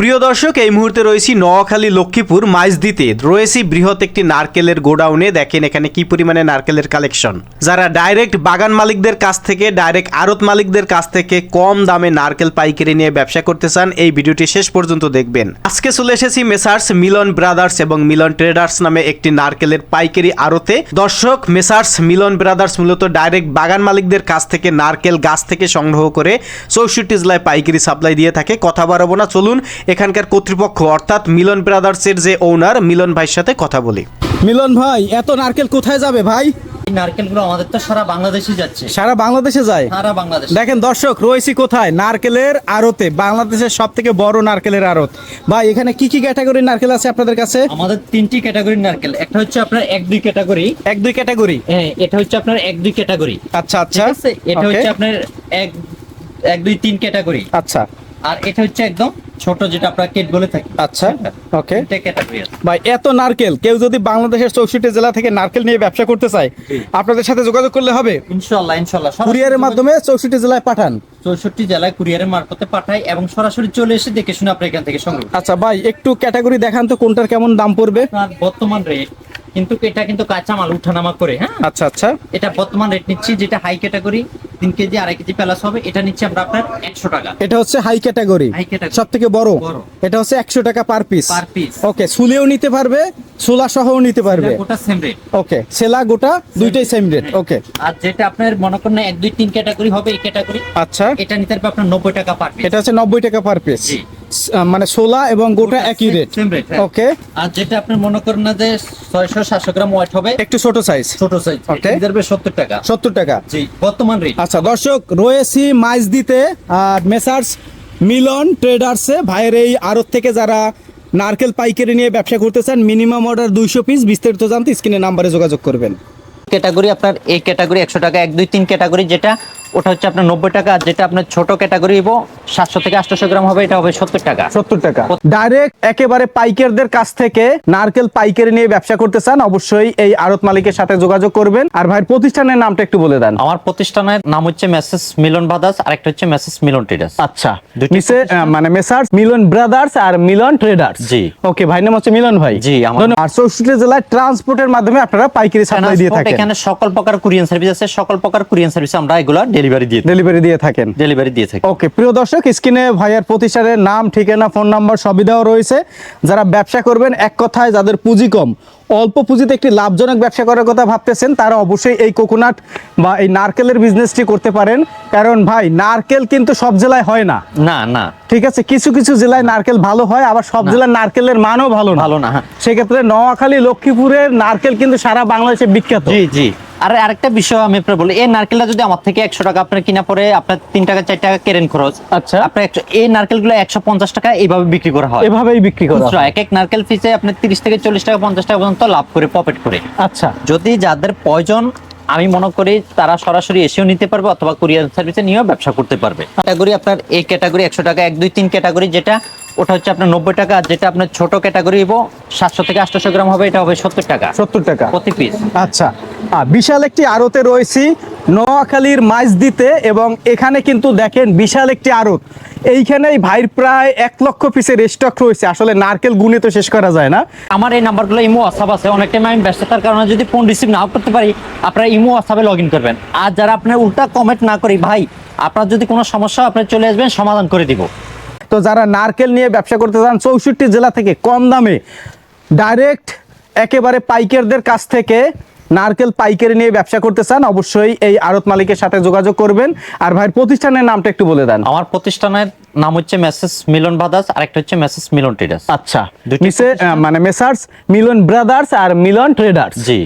প্রিয় দর্শক, এই মুহূর্তে রয়েছি নোয়াখালী লক্ষ্মীপুর মাইজদিতে। রয়েছি বৃহৎ একটি নারকেলের গোডাউনে। দেখেন এখানে কি পরিমাণে নারকেলের কালেকশন। যারা ডাইরেক্ট বাগান মালিকদের কাছ থেকে, ডাইরেক্ট আড়ত মালিকদের কাছ থেকে কম দামে নারকেল পাইকারি নিয়ে ব্যবসা করতে চান, এই ভিডিওটি শেষ পর্যন্ত দেখবেন। আজকে চলে এসেছি মেসার্স মিলন ব্রাদার্স এবং মিলন ট্রেডার্স নামে একটি নারকেলের পাইকারি আড়তে। দর্শক, মেসার্স মিলন ব্রাদার্স মূলত ডাইরেক্ট বাগান মালিকদের কাছ থেকে নারকেল গাছ থেকে সংগ্রহ করে চৌষট্টি জেলায় পাইকারি সাপ্লাই দিয়ে থাকে। কথা বাড়াবো না, চলুন এখানকার কর্তৃপক্ষ অর্থাৎ মিলন ব্রাদার্সের যে ওনার মিলন ভাইয়ের সাথে কথা বলি। মিলন ভাই এত নারকেল কোথায় যাবে ভাই? এই নারকেলগুলো আমাদের তো সারা বাংলাদেশে যাচ্ছে। সারা বাংলাদেশে যায়? সারা বাংলাদেশ। দেখেন দর্শক রয়েছি কোথায়? নারকেলের আড়তে বাংলাদেশের সব থেকে বড় নারকেলের আড়ত। ভাই এখানে কি কি ক্যাটাগরির নারকেল আছে আপনাদের কাছে? আমাদের তিনটি ক্যাটাগরির নারকেল। একটা হচ্ছে আপনার এক দুই ক্যাটাগরি এক দুই ক্যাটাগরি হ্যাঁ এটা হচ্ছে আপনার এক দুই ক্যাটাগরি আচ্ছা আচ্ছা। এটা হচ্ছে আপনার এক এক দুই তিন ক্যাটাগরি আচ্ছা। আর এটা হচ্ছে একদম ছোট যেটা আপনার কেট বলে থাকি। আচ্ছা ওকে ভাই এত নারকেল কেউ যদি বাংলাদেশের চৌষট্টি জেলা থেকে নারকেল নিয়ে ব্যবসা করতে চায় আপনাদের সাথে যোগাযোগ করলে হবে? ইনশাল্লাহ ইনশাল্লাহ। কুরিয়ারের মাধ্যমে চৌষট্টি জেলায় পাঠান। চৌষট্টি জেলায় কুরিয়ারের মারফতে পাঠাই এবং সরাসরি চলে এসে দেখে শুনে আপনি এখান থেকে সংগ্রহ আচ্ছা ভাই একটু ক্যাটাগরি দেখান তো কোনটার কেমন দাম পড়বে? বর্তমান রেট কিন্তু এটা কিন্তু কাঁচা মাল উঠানামা করে হ্যাঁ? আচ্ছা আচ্ছা। এটা বর্তমান রেট নিচ্ছি যেটা হাই ক্যাটাগরি তিন কেজি আড়াই কেজি প্লাস হবে। এটা নিচ্ছে আমরা আপনার একশো টাকা। এটা হচ্ছে হাই ক্যাটাগরি সব থেকে বড়। এটা হচ্ছে একশো টাকা per piece per piece okay সুলেও নিতে পারবে সোলা সহও নিতে পারবে। গোটা সেম রেট ওকে সেলা গোটা দুইটাই সেম রেট ওকে আর যেটা আপনার মনে করেন এক দুই তিন ক্যাটাগরি হবে এই ক্যাটাগরি আচ্ছা। এটা নিতে পারবে আপনার নব্বই টাকা পার পিস এটা হচ্ছে নব্বই টাকা পার পিস। মানে সোলা এবং গোটা একই রেট রেট ওকে আর যেটা আপনি মনে করেন না যে ছয়শো সাতশো গ্রাম ওয়েট হবে একটু ছোট সাইজ ছোট সাইজ Okay. এটা নিতে সত্তর টাকা। সত্তর টাকা। জি বর্তমান রেট আচ্ছা দর্শক রয়েছি মাইজ দিতে আর মেসার্স মিলন ট্রেডার্সে। ভাইয়ের এই আড়ত থেকে যারা নারকেল পাইকারি নিয়ে ব্যবসা করতে চান মিনিমাম অর্ডার দুইশো পিস বিস্তারিত জানতে স্ক্রিনে নাম্বারে যোগাযোগ করবেন। ক্যাটাগরি আপনার এই ক্যাটাগরি একশো টাকা এক দুই তিন ক্যাটাগরি যেটা ওটা হচ্ছে আপনার নব্বই টাকা আর যেটা আপনার ছোট ক্যাটাগরি হব সাতশো থেকে আটশো গ্রাম হবে এটা হবে সত্তর টাকা। সত্তর টাকা। ডাইরেক্ট একেবারে পাইকারদের কাছ থেকে নারকেল পাইকারি নিয়ে ব্যবসা করতে চান অবশ্যই এই আড়ত মালিকের সাথে যোগাযোগ করবেন। আর ভাইয়ের প্রতিষ্ঠানের নামটা একটু বলে দেন। আমার প্রতিষ্ঠানের নাম হচ্ছে মেসেস মিলন ব্রাদার্স আর একটা হচ্ছে মেসেস মিলন ট্রেডার্স আচ্ছা। নিচে মানে মেসার্স মিলন ব্রাদার্স আর মিলন ট্রেডার্স জি। ওকে ভাই নাম হচ্ছে মিলন ভাই। জি, আর চৌষট্টি জেলায় ট্রান্সপোর্টের মাধ্যমে আপনারা পাইকারি সাপ্লাই দিয়ে থাকেন। এখানে সকল প্রকার কুরিয়ান সার্ভিস আছে সকল প্রকার কুরিয়ান সার্ভিস আমরা এগুলো ডেলিভারি দিয়ে ডেলিভারি দিয়ে থাকেন। ডেলিভারি দিয়ে থাকি। ওকে প্রিয় দর্শক স্ক্রিনে ভাইয়ার প্রতিষ্ঠানের নাম ঠিকানা ফোন নাম্বার সবই দেওয়া রয়েছে। যারা ব্যবসা করবেন এক কথায় যাদের পুঁজি কম অল্প পুঁজিতে একটি লাভজনক ব্যবসা করার কথা ভাবতেছেন তারা অবশ্যই এই কোকোনাট বা এই নারকেলের বিজনেসটি করতে পারেন। কারণ ভাই নারকেল কিন্তু সব জেলায় হয় না। না না। ঠিক আছে কিছু কিছু জেলায় নারকেল ভালো হয় আবার সব জেলায় নারকেলের মানও ভালো ভালো না, হ্যাঁ। সেক্ষেত্রে নোয়াখালী লক্ষ্মীপুরের নারকেল কিন্তু সারা বাংলাদেশে বিখ্যাত। জি জি। আর আরেকটা বিষয় আমি আপনার বলি এই নারকেলটা যদি আমার থেকে একশো টাকা আপনার কিনা পরে আপনার তিন টাকা চার টাকা কেরেন খরচ। আচ্ছা। আপনার এই নারকেলগুলো একশো পঞ্চাশ টাকা এইভাবে বিক্রি করা হয়। এভাবেই বিক্রি করা হয়। এক এক নারকেল পিসে আপনার তিরিশ থেকে চল্লিশ টাকা পঞ্চাশ টাকা পর্যন্ত লাভ করে প্রফিট করে। আচ্ছা। যদি যাদের প্রয়োজন আমি মনে করি তারা সরাসরি এসেও নিতে পারবে অথবা কুরিয়ার সার্ভিসে নিয়েও ব্যবসা করতে পারবে। ক্যাটাগরি আপনার এই ক্যাটাগরি একশো টাকা এক দুই তিন ক্যাটাগরি যেটা ওটা হচ্ছে আপনার নব্বই টাকা আর যেটা আপনার ছোট ক্যাটাগরি হব সাতশো থেকে আটশো গ্রাম হবে এটা হবে সত্তর টাকা। সত্তর টাকা। প্রতি পিস আচ্ছা। বিশাল একটি আড়তে রয়েছি নোয়াখালীর মাইজ দিতে এবং এখানে কিন্তু দেখেন বিশাল একটি আড়ত। এইখানে এই ভাইয়ের প্রায় এক লক্ষ পিসের স্টক রয়েছে। আসলে নারকেল গুনে তো শেষ করা যায় না। আমার এই নাম্বারগুলো ইমো হোয়াটসঅ্যাপ আছে। অনেক টাইম আমি ব্যস্ততার কারণে যদি ফোন রিসিভ নাও করতে পারি আপনারা ইমো হোয়াটসঅ্যাপে লগ ইন করবেন। আর যারা আপনার উল্টা কমেন্ট না করি ভাই আপনার যদি কোনো সমস্যা হয়, আপনি চলে আসবেন সমাধান করে দিব। তো যারা নারকেল নিয়ে ব্যবসা করতে চান চৌষট্টি জেলা থেকে কম দামে ডাইরেক্ট একেবারে পাইকারদের কাছ থেকে নারকেল পাইকারি নিয়ে ব্যবসা করতে চান অবশ্যই এই আড়ত মালিকের সাথে যোগাযোগ করবেন। আর ভাই প্রতিষ্ঠানের নামটা একটু বলে দেন। আমার প্রতিষ্ঠানের নাম হচ্ছে মেসেস মিলন ব্রাদার্স আর একটা হচ্ছে মেসেস মিলন ট্রেডার্স আচ্ছা মানে মেসার্স মিলন ব্রাদার্স আর মিলন ট্রেডার্স জি।